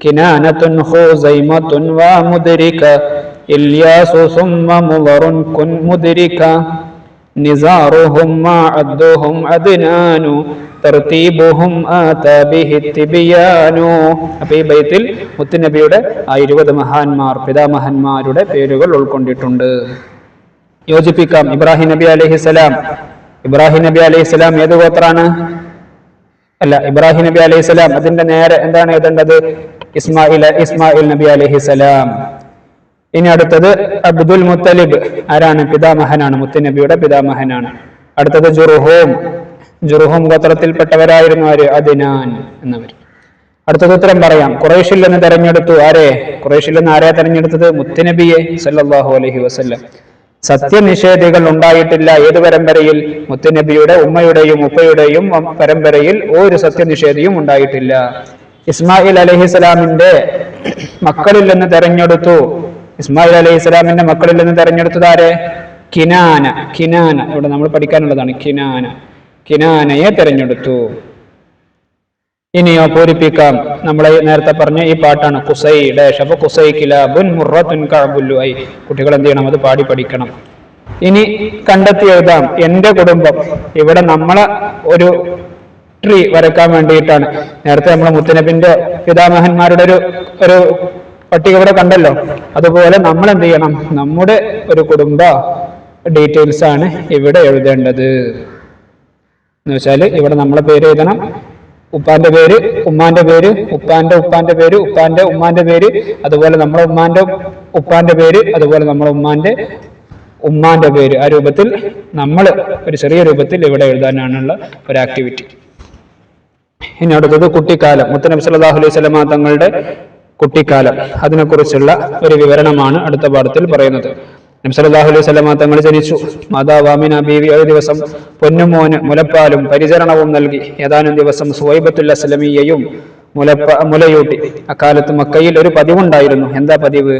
كنانة خزيمة ومدركة إلياس ثم مضر كن مدركا نزارهم ما عدهم عدنان തർത്തീബുഹും ആതാബിഹി തിബിയാനു അപ്പൊ ഈ ബൈത്തിൽ മുത്തുനബിയുടെ ആ ഇരുപത് മഹാന്മാർ പിതാമഹന്മാരുടെ പേരുകൾ ഉൾക്കൊണ്ടിട്ടുണ്ട് യോജിപ്പിക്കാം ഇബ്രാഹിം നബി അലൈഹിസ്സലാം ഇബ്രാഹിം നബി അലൈഹിസ്സലാം ഏത് ഗോത്രാണ് അല്ല ഇബ്രാഹിം നബി അലൈഹിസ്സലാം അതിന്റെ നേരെ എന്താണ് എഴുതേണ്ടത് ഇസ്മായിൽ ഇസ്മായിൽ നബി അലൈഹിസ്സലാം ഇനി അടുത്തത് അബ്ദുൽ മുത്തലിബ്. ആരാണ്? പിതാമഹനാണ്. മുത്തുനബിയുടെ പിതാമഹനാണ്. അടുത്തത് ജുറുഹോം. ജുറുഹോം ഗോത്രത്തിൽപ്പെട്ടവരായിരുന്നു ആര്? അദിനാൻ എന്നവർ. അടുത്തത് ഉത്തരം പറയാം. കുറേഷിൽ നിന്ന് തെരഞ്ഞെടുത്തു ആരെ? കുറേഷിൽ നിന്ന് ആരെ തെരഞ്ഞെടുത്തത്? മുത്തുനബിയെ സല്ലാഹു അലഹി വസ്ല്ലം. സത്യനിഷേധികൾ ഉണ്ടായിട്ടില്ല. ഏത് പരമ്പരയിൽ? മുത്തുനബിയുടെ ഉമ്മയുടെയും ഉപ്പയുടെയും പരമ്പരയിൽ ഒരു സത്യനിഷേധിയും ഉണ്ടായിട്ടില്ല. ഇസ്മായിൽ അലഹിസ്സലാമിന്റെ മക്കളിൽ നിന്ന് തെരഞ്ഞെടുത്തു. ഇസ്മായിൽ അലൈഹി ഇസ്ലാമിന്റെ മക്കളിൽ നിന്ന് തെരഞ്ഞെടുത്തത് ആരെ? കിനാന കിനാന. ഇവിടെ നമ്മൾ പഠിക്കാനുള്ളതാണ് കിനാന. കിനാനയെ തെരഞ്ഞെടുത്തു. ഇനിയോ പൂരിപ്പിക്കാം. നമ്മളെ നേരത്തെ പറഞ്ഞ ഈ പാട്ടാണ് കുസൈ ഡേഷ് അപ്പൊ കുസൈ മുറത്തുൻ കുട്ടികൾ എന്ത് ചെയ്യണം? അത് പാടി പഠിക്കണം. ഇനി കണ്ടെത്തി എഴുതാം. എന്റെ കുടുംബം ഇവിടെ നമ്മളെ ഒരു ട്രീ വരക്കാൻ വേണ്ടിയിട്ടാണ്. നേരത്തെ നമ്മളെ മുത്തനബിന്റെ പിതാമഹന്മാരുടെ ഒരു ഒരു പട്ടിക ഇവിടെ കണ്ടല്ലോ. അതുപോലെ നമ്മൾ എന്ത് ചെയ്യണം നമ്മുടെ ഒരു കുടുംബ ഡീറ്റെയിൽസ് ആണ് ഇവിടെ എഴുതേണ്ടത്. എന്ന് വെച്ചാൽ ഇവിടെ നമ്മളെ പേര് എഴുതണം. ഉപ്പാന്റെ പേര് ഉമ്മാന്റെ പേര് ഉപ്പാന്റെ ഉപ്പാന്റെ പേര് ഉപ്പാന്റെ ഉമ്മാന്റെ പേര് അതുപോലെ നമ്മളെ ഉമ്മാന്റെ ഉപ്പാന്റെ പേര് അതുപോലെ നമ്മളെ ഉമ്മാന്റെ ഉമ്മാന്റെ പേര്. ആ രൂപത്തിൽ നമ്മൾ ഒരു ചെറിയ രൂപത്തിൽ ഇവിടെ എഴുതാനാണുള്ള ഒരു ആക്ടിവിറ്റി ഇനി അടുത്തത് കുട്ടിക്കാലം. മുത്തനബി സല്ലല്ലാഹു അലൈഹി വസല്ലമ തങ്ങളുടെ കുട്ടിക്കാലം. അതിനെക്കുറിച്ചുള്ള ഒരു വിവരണമാണ് അടുത്ത പാഠത്തിൽ പറയുന്നത്. നബ്സലാഹു അലൈഹി സ്വലമ തങ്ങൾ ജനിച്ചു. മാതാവ് ആമിന ബീവി ഒരു ദിവസം പൊന്നുമോന് മുലപ്പാലും പരിചരണവും നൽകി. ഏതാനും ദിവസം സുവൈബത്തുൽ അസ്ലമിയയും മുലപ്പ മുലയൂട്ടി. അക്കാലത്ത് മക്കയിൽ ഒരു പതിവുണ്ടായിരുന്നു. എന്താ പതിവ്?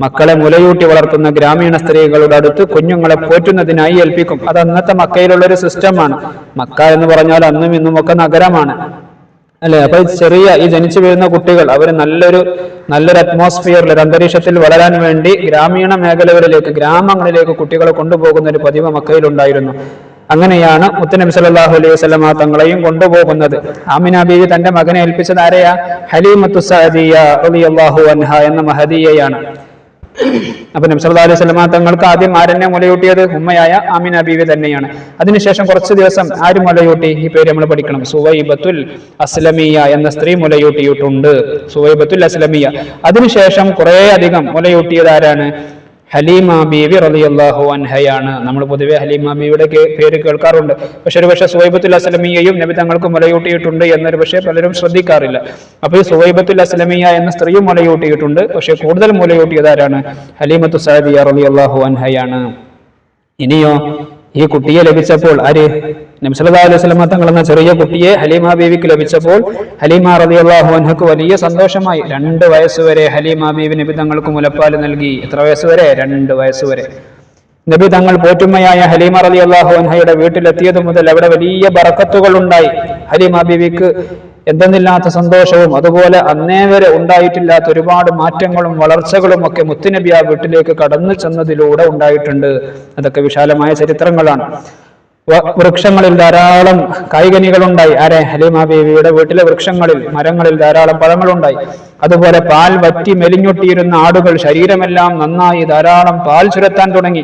മക്കളെ മുലയൂട്ടി വളർത്തുന്ന ഗ്രാമീണ സ്ത്രീകളുടെ അടുത്ത് കുഞ്ഞുങ്ങളെ പോറ്റുന്നതിനായി ഏൽപ്പിക്കും. അത് അന്നത്തെ മക്കയിലുള്ള ഒരു സിസ്റ്റമാണ് മക്ക എന്ന് പറഞ്ഞാൽ അന്നും ഇന്നും ഒക്കെ നഗരമാണ്. അല്ലെ? അപ്പൊ ചെറിയ ഈ ജനിച്ചു വീഴുന്ന കുട്ടികൾ അവർ നല്ലൊരു നല്ലൊരു അറ്റ്മോസ്ഫിയറിൽ ഒരു അന്തരീക്ഷത്തിൽ വളരാൻ വേണ്ടി ഗ്രാമീണ മേഖലകളിലേക്ക് ഗ്രാമങ്ങളിലേക്ക് കുട്ടികളെ കൊണ്ടുപോകുന്ന ഒരു പതിവ് മക്കയിൽ ഉണ്ടായിരുന്നു അങ്ങനെയാണ് മുത്തനബി സല്ലല്ലാഹു അലൈഹി വസല്ലമ തങ്ങളെയും കൊണ്ടുപോകുന്നത്. ആമിന ബീവി തന്റെ മകനെ ഏൽപ്പിച്ചത് ആരെയാ? ഹലീമത്തു സഅദിയ റളിയല്ലാഹു അൻഹ എന്ന മഹദിയയാണ്. അപ്പൊ നബ്സല്ലാ അലൈഹി സ്വലമ തങ്ങൾക്ക് ആദ്യം ആരെന്നെ മുലയൂട്ടിയത് ഉമ്മയായ ആമിന ബീവി തന്നെയാണ്. അതിനുശേഷം കുറച്ച് ദിവസം ആര് മുലയൂട്ടി? ഈ പേര് നമ്മൾ പഠിക്കണം. സുവൈബത്തുൽ അസ്ലമിയ എന്ന സ്ത്രീ മുലയൂട്ടിയിട്ടുണ്ട്. സുവൈബത്തുൽ അസ്ലമിയ. അതിനുശേഷം കുറെ അധികം മുലയൂട്ടിയത് ആരാണ്? ഹലീമ ബീവി റളിയല്ലാഹു അൻഹയാണ്. നമ്മൾ പൊതുവെ ഹലീമ ബീവിയുടെ പേര് കേൾക്കാറുണ്ട്. പക്ഷെ ഒരു പക്ഷേ സുഹൈബത്തുൽ അസ്ലമിയയും നബി തങ്ങൾക്ക് മുലയൂട്ടിയിട്ടുണ്ട് എന്നൊരു പക്ഷേ പലരും ശ്രദ്ധിക്കാറില്ല. അപ്പോൾ ഈ സുഹൈബത്തുൽ അസ്ലമിയ എന്ന സ്ത്രീയും മുലയൂട്ടിയിട്ടുണ്ട് പക്ഷെ കൂടുതൽ മുലയൂട്ടിയത് ആരാണ് ഹലീമത്തു സഅദിയ റളിയല്ലാഹു അൻഹയാണ്. ഇനിയോ ഈ കുട്ടിയെ ലഭിച്ചപ്പോൾ ആര്? നബ്സല്ലാ അലൈഹി എന്ന ചെറിയ കുട്ടിയെ ഹലീമ ബീവിക്ക് ലഭിച്ചപ്പോൾ ഹലീമ റളിയല്ലാഹു അൻഹക്ക് വലിയ സന്തോഷമായി. രണ്ട് വയസ്സുവരെ ഹലീമ ബീവി നബി തങ്ങൾക്ക് മുലപ്പാൽ നൽകി. എത്ര വയസ്സുവരെ രണ്ട് വയസ്സുവരെ നബി തങ്ങൾ പോറ്റുമ്മയായ ഹലീമ റലി അള്ളാഹു അൻഹയുടെ വീട്ടിലെത്തിയത് മുതൽ അവിടെ വലിയ ബറക്കത്തുകൾ ഉണ്ടായി. ഹലീമ ബീവിക്ക് എന്തെന്നില്ലാത്ത സന്തോഷവും അതുപോലെ അന്നേ വരെ ഉണ്ടായിട്ടില്ലാത്ത ഒരുപാട് മാറ്റങ്ങളും വളർച്ചകളും ഒക്കെ മുത്തുനബി ആ വീട്ടിലേക്ക് കടന്നു ചെന്നതിലൂടെ ഉണ്ടായിട്ടുണ്ട്. അതൊക്കെ വിശാലമായ ചരിത്രങ്ങളാണ്. വൃക്ഷങ്ങളിൽ ധാരാളം കായികനികളുണ്ടായി ആരെ? ഹലീമ ബീവിയുടെ വീട്ടിലെ വൃക്ഷങ്ങളിൽ മരങ്ങളിൽ ധാരാളം പഴങ്ങളുണ്ടായി. അതുപോലെ പാൽ വറ്റി മെലിഞ്ഞൊട്ടിയിരുന്ന ആടുകൾ ശരീരമെല്ലാം നന്നായി ധാരാളം പാൽ ചുരത്താൻ തുടങ്ങി.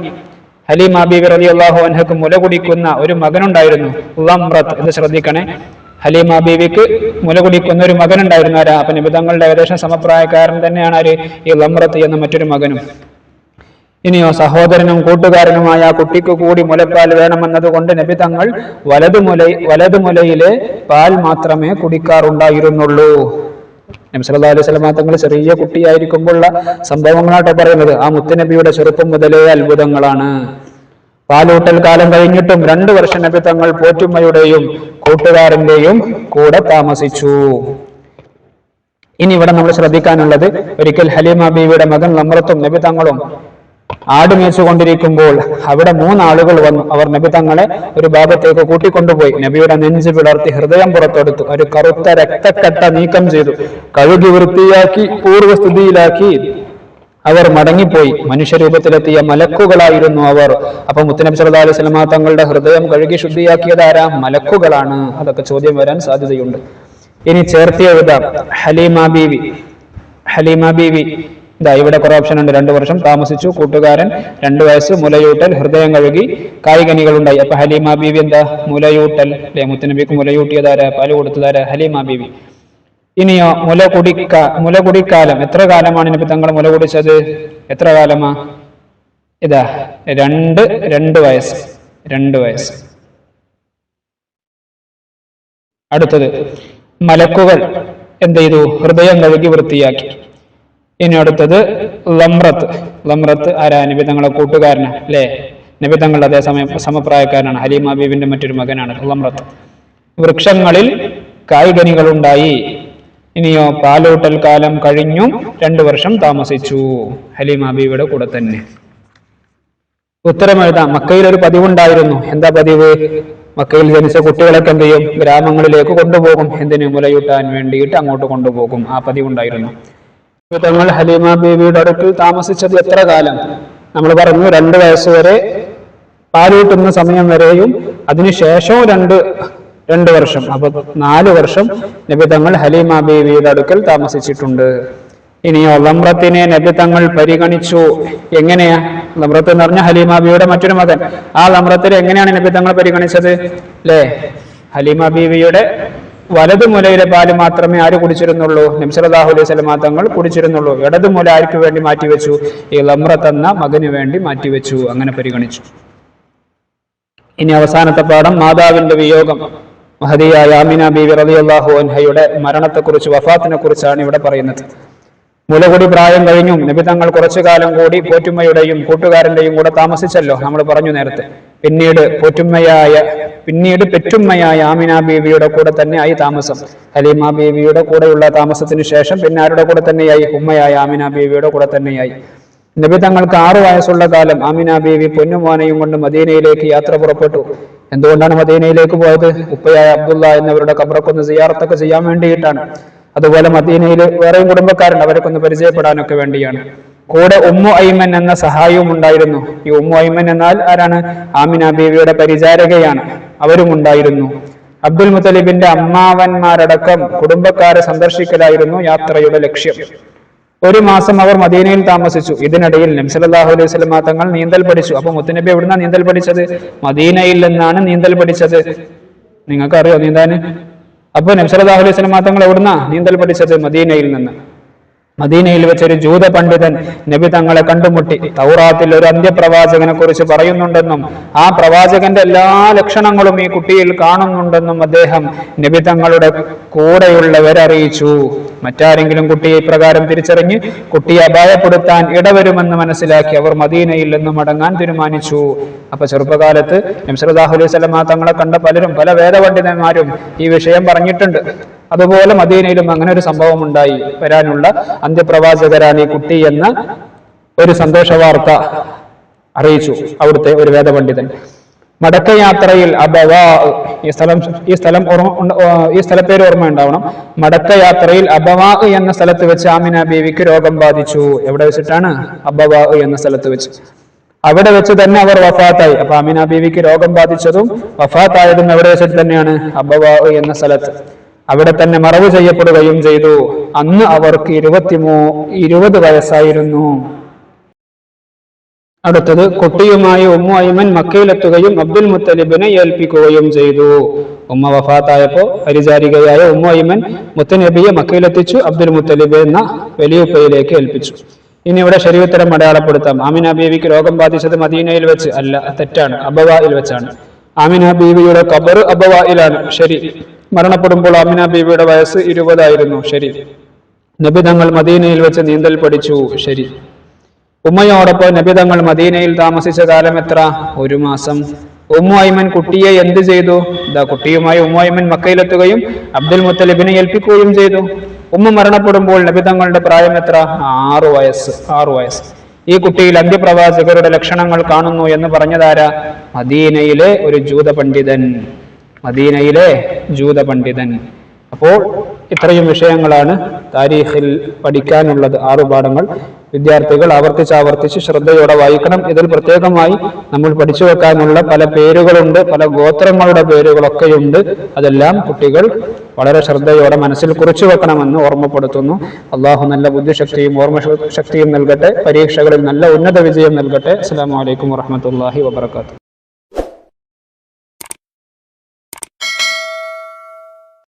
ഹലീമ ബീവി റലി അള്ളാഹു അൻഹക്ക് മുല കുടിക്കുന്ന ഒരു മകനുണ്ടായിരുന്നു. ഉള്ളംറത്ത് എന്ന് ശ്രദ്ധിക്കണേ. ഹലീമ ബീവിക്ക് മുല കുടിക്കുന്ന ഒരു മകനുണ്ടായിരുന്നു. ആരാ? അപ്പൊ നിബിതങ്ങളുടെ ഏകദേശം സമപ്രായക്കാരൻ തന്നെയാണ് ആര്? ഈ ലംറത്ത് എന്ന മറ്റൊരു മകനും. ഇനിയോ സഹോദരനും കൂട്ടുകാരനുമായ കുട്ടിക്ക് കൂടി മുലപ്പാൽ വേണമെന്നതുകൊണ്ട് നബി തങ്ങൾ വലതുമുല വലതുമുലയിലെ പാൽ മാത്രമേ കുടിക്കാറുണ്ടായിരുന്നുള്ളൂ. നബി സല്ലല്ലാഹു തങ്ങൾ ചെറിയ കുട്ടിയായിരിക്കുമ്പോഴുള്ള സംഭവങ്ങളാട്ടോ പറയുന്നത്. ആ മുത്തുനബിയുടെ ചെറുപ്പം മുതലേ അത്ഭുതങ്ങളാണ്. പാലൂട്ടൽ കാലം കഴിഞ്ഞിട്ടും രണ്ടു വർഷം നബി തങ്ങൾ പോറ്റുമ്മയുടെയും കൂട്ടുകാരന്റെയും കൂടെ താമസിച്ചു. ഇനി ഇവിടെ നമ്മൾ ശ്രദ്ധിക്കാനുള്ളത് ഒരിക്കൽ ഹലീമ ബീവിയുടെ മകൻ നമ്രത്തും നബി തങ്ങളും ആട് മേച്ചുകൊണ്ടിരിക്കുമ്പോൾ അവിടെ മൂന്നാളുകൾ വന്നു. അവർ നബി തങ്ങളെ ഒരു ഭാഗത്തേക്ക് കൂട്ടിക്കൊണ്ടുപോയി. നബിയുടെ നെഞ്ച് പിളർത്തി ഹൃദയം പുറത്തെടുത്തു. ഒരു കറുത്ത രക്തക്കട്ട നീക്കം ചെയ്തു. കഴുകി വൃത്തിയാക്കി പൂർവസ്ഥിതിയിലാക്കി അവർ മടങ്ങിപ്പോയി. മനുഷ്യരൂപത്തിലെത്തിയ മലക്കുകളായിരുന്നു അവർ. അപ്പൊ മുത്തനബി സല്ലാ അലൈഹി വസല്ലമ തങ്ങളുടെ ഹൃദയം കഴുകി ശുദ്ധിയാക്കിയതാരാ മലക്കുകളാണ്. അതൊക്കെ ചോദ്യം വരാൻ സാധ്യതയുണ്ട്. ഇനി ചേർത്തിയ എഴുതാം. ഹലീമ ബീവി. ഹലീമ ബീവി. ഇതാ ഇവിടെ കുറെ ഓപ്ഷൻ ഉണ്ട്. രണ്ടു വർഷം താമസിച്ചു. കൂട്ടുകാരൻ രണ്ടു വയസ്സ് മുലയൂട്ടൽ ഹൃദയം കഴുകി കായികനികൾ ഉണ്ടായി. അപ്പൊ ഹലീമ ബീവി എന്താ? മുലയൂട്ടൽ. അല്ലെ മുത്തനബിക്ക് മുലയൂട്ടിയതാര? പാൽ കൊടുത്തതാര? ഹലീമ ബീവി. ഇനിയോ മുല കുടിക്ക മുല കുടിക്കാലം എത്ര കാലമാണ് ഇനിയിപ്പോ തങ്ങൾ മുല കുടിച്ചത് എത്ര കാലമാ? ഇതാ രണ്ട് രണ്ട് വയസ്സ്. രണ്ട് വയസ്സ്. അടുത്തത്. മലക്കുകൾ എന്ത് ചെയ്തു? ഹൃദയം കഴുകി വൃത്തിയാക്കി. ഇനി അടുത്തത് ലമ്രത്ത്. ലമ്രത്ത് ആരാ? നബി തങ്ങളുടെ കൂട്ടുകാരനാ അല്ലേ? നബി തങ്ങളുടെ അതേ സമയം സമപ്രായക്കാരനാണ്. ഹലീമ ബീബിന്റെ മറ്റൊരു മകനാണ് ലമ്രത്ത്. വൃക്ഷങ്ങളിൽ കായികനികളുണ്ടായി. ഇനിയോ പാലൂട്ടൽ കാലം കഴിഞ്ഞു രണ്ടു വർഷം താമസിച്ചു. ഹലീമ ബീബിയുടെ കൂടെ തന്നെ. ഉത്തരം എഴുതാം. മക്കയിൽ ഒരു പതിവുണ്ടായിരുന്നു. എന്താ പതിവ്? മക്കയിൽ ജനിച്ച കുട്ടികളൊക്കെ എന്ത് ചെയ്യും? ഗ്രാമങ്ങളിലേക്ക് കൊണ്ടുപോകും. എന്തിനു? മുലയൂട്ടാൻ വേണ്ടിയിട്ട് അങ്ങോട്ട് കൊണ്ടുപോകും. ആ പതിവുണ്ടായിരുന്നു. തങ്ങൾ ഹലീമ ബീവിയുടെ അടുക്കൽ താമസിച്ചത് എത്ര കാലം? നമ്മൾ പറഞ്ഞു രണ്ട് വയസ്സ് വരെ പാലൂട്ടുന്ന സമയം വരെയും അതിനുശേഷവും രണ്ട് രണ്ട് വർഷം. അപ്പൊ നാല് വർഷം നബി തങ്ങൾ ഹലീമ ബീവിയുടെ അടുക്കൽ താമസിച്ചിട്ടുണ്ട്. ഇനിയോ ലമ്രത്തിനെ നബി തങ്ങൾ പരിഗണിച്ചു. എങ്ങനെയാ? ലമ്രത്ത് എന്ന് പറഞ്ഞ ഹലീമ ബീവിയുടെ മറ്റൊരു മകൻ. ആ ലമ്രത്തിനെ എങ്ങനെയാണ് നബി തങ്ങൾ പരിഗണിച്ചത്? അല്ലേ ഹലീമ ബീവിയുടെ വലതു മുലയിലെ പാൽ മാത്രമേ ആര് കുടിച്ചിരുന്നുള്ളൂ? നബ്സലാഹു അലൈഹി സ്വലമാ തങ്ങൾ കുടിച്ചിരുന്നുള്ളൂ. ഇടതു മുല ആർക്ക് വേണ്ടി മാറ്റിവെച്ചു? ഈ ലമ്രത്ത് എന്ന മകന് വേണ്ടി മാറ്റിവെച്ചു. അങ്ങനെ പരിഗണിച്ചു. ഇനി അവസാനത്തെ പാഠം മാതാവിന്റെ വിയോഗം. മഹദിയായ ആമിന ബീവി അള്ളാഹു അൻഹയുടെ മരണത്തെക്കുറിച്ച് വഫാത്തിനെ കുറിച്ചാണ് ഇവിടെ പറയുന്നത്. മുലകുടി പ്രായം കഴിഞ്ഞും നബി തങ്ങൾ കുറച്ചു കാലം കൂടി പോറ്റുമ്മയുടെയും കൂട്ടുകാരന്റെയും കൂടെ താമസിച്ചല്ലോ. നമ്മൾ പറഞ്ഞു നേരത്തെ. പിന്നീട് പോറ്റുമ്മയായ പിന്നീട് പെറ്റുമ്മയായ ആമിന ബീവിയുടെ കൂടെ തന്നെയായി താമസം. ഹലീമ ബീവിയുടെ കൂടെയുള്ള താമസത്തിന് ശേഷം പിന്നെ ആരുടെ കൂടെ തന്നെയായി? ഉമ്മയായ ആമിന ബീവിയുടെ കൂടെ തന്നെയായി. നബി തങ്ങൾക്ക് ആറു വയസ്സുള്ള കാലം ആമിന ബീവി പൊന്നുമോനെയും കൊണ്ട് മദീനയിലേക്ക് യാത്ര പുറപ്പെട്ടു. എന്തുകൊണ്ടാണ് മദീനയിലേക്ക് പോയത്? ഉപ്പയായ അബ്ദുള്ള എന്നിവരുടെ കബറക്കൊന്ന് സിയാറത്തൊക്കെ ചെയ്യാൻ വേണ്ടിയിട്ടാണ്. അതുപോലെ മദീനയിൽ വേറെയും കുടുംബക്കാരുണ്ട് അവരൊക്കെ ഒന്ന് പരിചയപ്പെടാനൊക്കെ വേണ്ടിയാണ്. കൂടെ ഉമ്മു ഐമൻ എന്ന സഹായവും ഉണ്ടായിരുന്നു. ഈ ഉമ്മു ഐമൻ എന്നാൽ ആരാണ്? ആമിന ബീവിയുടെ പരിചാരകയാണ്. അവരും ഉണ്ടായിരുന്നു. അബ്ദുൽ മുത്തലിബിന്റെ അമ്മാവന്മാരടക്കം കുടുംബക്കാരെ സന്ദർശിക്കലായിരുന്നു യാത്രയുടെ ലക്ഷ്യം. ഒരു മാസം അവർ മദീനയിൽ താമസിച്ചു. ഇതിനിടയിൽ നബ്സലാഹു അലൈഹി സ്വലമ തങ്ങൾ നീന്തൽ പഠിച്ചു. അപ്പൊ മുത്തനബി എവിടുന്ന നീന്തൽ പഠിച്ചത്? മദീനയിൽ നിന്നാണ് നീന്തൽ പഠിച്ചത്. നിങ്ങൾക്കറിയോ നീന്താന് അപ്പൊ നബ്സലാഹു അലൈഹി സ്വലമ തങ്ങൾ എവിടുന്നാ നീന്തൽ പഠിച്ചത്? മദീനയിൽ നിന്ന്. മദീനയിൽ വെച്ചൊരു ജൂത പണ്ഡിതൻ നബി തങ്ങളെ കണ്ടുമുട്ടി. തൗറാത്തിൽ ഒരു അന്ത്യപ്രവാചകനെ കുറിച്ച് പറയുന്നുണ്ടെന്നും ആ പ്രവാചകന്റെ എല്ലാ ലക്ഷണങ്ങളും ഈ കുട്ടിയിൽ കാണുന്നുണ്ടെന്നും അദ്ദേഹം നബി തങ്ങളുടെ കൂടെയുള്ളവരറിയിച്ചു മറ്റാരെങ്കിലും കുട്ടിയെ ഇപ്രകാരം തിരിച്ചറിഞ്ഞ് കുട്ടിയെ അപായപ്പെടുത്താൻ ഇടവരുമെന്ന് മനസ്സിലാക്കി അവർ മദീനയിൽ നിന്ന് മടങ്ങാൻ തീരുമാനിച്ചു. അപ്പൊ ചെറുപ്പകാലത്ത് നംസറുദാഹുലി സ്വലമ തങ്ങളെ കണ്ട പലരും പല വേദപണ്ഡിതന്മാരും ഈ വിഷയം പറഞ്ഞിട്ടുണ്ട്. അതുപോലെ മദീനയിലും അങ്ങനെ ഒരു സംഭവം ഉണ്ടായി വരാനുള്ള അന്ത്യപ്രവാചകരാണ് ഈ കുട്ടി എന്ന ഒരു സന്തോഷ വാർത്ത അറിയിച്ചു അവിടുത്തെ ഒരു വേദപണ്ഡിതൻ. മടക്കയാത്രയിൽ അബവാ ഈ സ്ഥലം ഈ സ്ഥലം ഓർമ്മ ഈ സ്ഥലപ്പേര് ഓർമ്മ ഉണ്ടാവണം മടക്കയാത്രയിൽ അബവാ എന്ന സ്ഥലത്ത് വെച്ച് ആമിന ബീവിക്ക് രോഗം ബാധിച്ചു. എവിടെ വെച്ചിട്ടാണ്? അബവാ എന്ന സ്ഥലത്ത് വെച്ച്. അവിടെ വെച്ച് തന്നെ അവർ വഫാത്തായി. അപ്പൊ ആമിന ബീവിക്ക് രോഗം ബാധിച്ചതും വഫാത്തായതും എവിടെ വെച്ചിട്ട് തന്നെയാണ്? അബവാ എന്ന സ്ഥലത്ത്. അവിടെ തന്നെ മറവ് ചെയ്യപ്പെടുകയും ചെയ്തു. അന്ന് അവർക്ക് ഇരുപത്തിമൂ ഇരുപത് വയസ്സായിരുന്നു. അടുത്തത് കുട്ടിയുമായി ഉമ്മു അയ്മൻ മക്കയിലെത്തുകയും അബ്ദുൽ മുത്തലിബിനെ ഏൽപ്പിക്കുകയും ചെയ്തു. ഉമ്മ വഫാത്തായപ്പോ പരിചാരികയായ ഉമ്മ അയ്മൻ മുത്തനബിയെ മക്കയിലെത്തിച്ചു അബ്ദുൽ മുത്തലിബ് എന്ന വലിയുപ്പയിലേക്ക് ഏൽപ്പിച്ചു. ഇനി ഇവിടെ ശരീരത്തരം അടയാളപ്പെടുത്താം ആമിന ബീവിക്ക് രോഗം ബാധിച്ചത് മദീനയിൽ വെച്ച് അല്ല തെറ്റാണ് അബവായിൽ വെച്ചാണ്. ആമിന ബീവിയുടെ കബർ അബവായിലാണ്. ശരി. മരണപ്പെടുമ്പോൾ അമിന ബീവിയുടെ വയസ്സ് ഇരുപതായിരുന്നു. ശരി. നബി തങ്ങൾ മദീനയിൽ വെച്ച് നീന്തൽ പഠിച്ചു. ശരി. ഉമ്മയോടൊപ്പം നബി തങ്ങൾ മദീനയിൽ താമസിച്ച കാലം എത്ര? ഒരു മാസം. ഉമ്മുഐമൻ കുട്ടിയെ എന്ത് ചെയ്തു? ഇതാ കുട്ടിയുമായി ഉമ്മുഐമൻ മക്കയിലെത്തുകയും അബ്ദുൽ മുത്തലിബിനെ ഏൽപ്പിക്കുകയും ചെയ്തു. ഉമ്മ മരണപ്പെടുമ്പോൾ നബി തങ്ങളുടെ പ്രായം എത്ര? ആറു വയസ്സ്. ആറു വയസ്സ്. ഈ കുട്ടിയിൽ അന്ത്യപ്രവാചകരുടെ ലക്ഷണങ്ങൾ കാണുന്നു എന്ന് പറഞ്ഞതാരാ? മദീനയിലെ ഒരു ജൂത പണ്ഡിതൻ. മദീനയിലെ ജൂത പണ്ഡിതൻ അപ്പോൾ ഇത്രയും വിഷയങ്ങളാണ് താരീഖിൽ പഠിക്കാനുള്ളത്. ആറു പാഠങ്ങൾ. വിദ്യാർത്ഥികൾ ആവർത്തിച്ച് ആവർത്തിച്ച് ശ്രദ്ധയോടെ വായിക്കണം. ഇതിൽ പ്രത്യേകമായി നമ്മൾ പഠിച്ചു വെക്കാനുള്ള പല പേരുകളുണ്ട് പല ഗോത്രങ്ങളുടെ പേരുകളൊക്കെയുണ്ട്. അതെല്ലാം കുട്ടികൾ വളരെ ശ്രദ്ധയോടെ മനസ്സിൽ കുറിച്ചു വെക്കണമെന്ന് ഓർമ്മപ്പെടുത്തുന്നു. അള്ളാഹു നല്ല ബുദ്ധിശക്തിയും ഓർമ്മ ശക്തിയും നൽകട്ടെ. പരീക്ഷകളിൽ നല്ല ഉന്നത വിജയം നൽകട്ടെ. അസ്സാം വലൈക്കും വാഹമത്തല്ലാഹി വാബർക്കാത്തു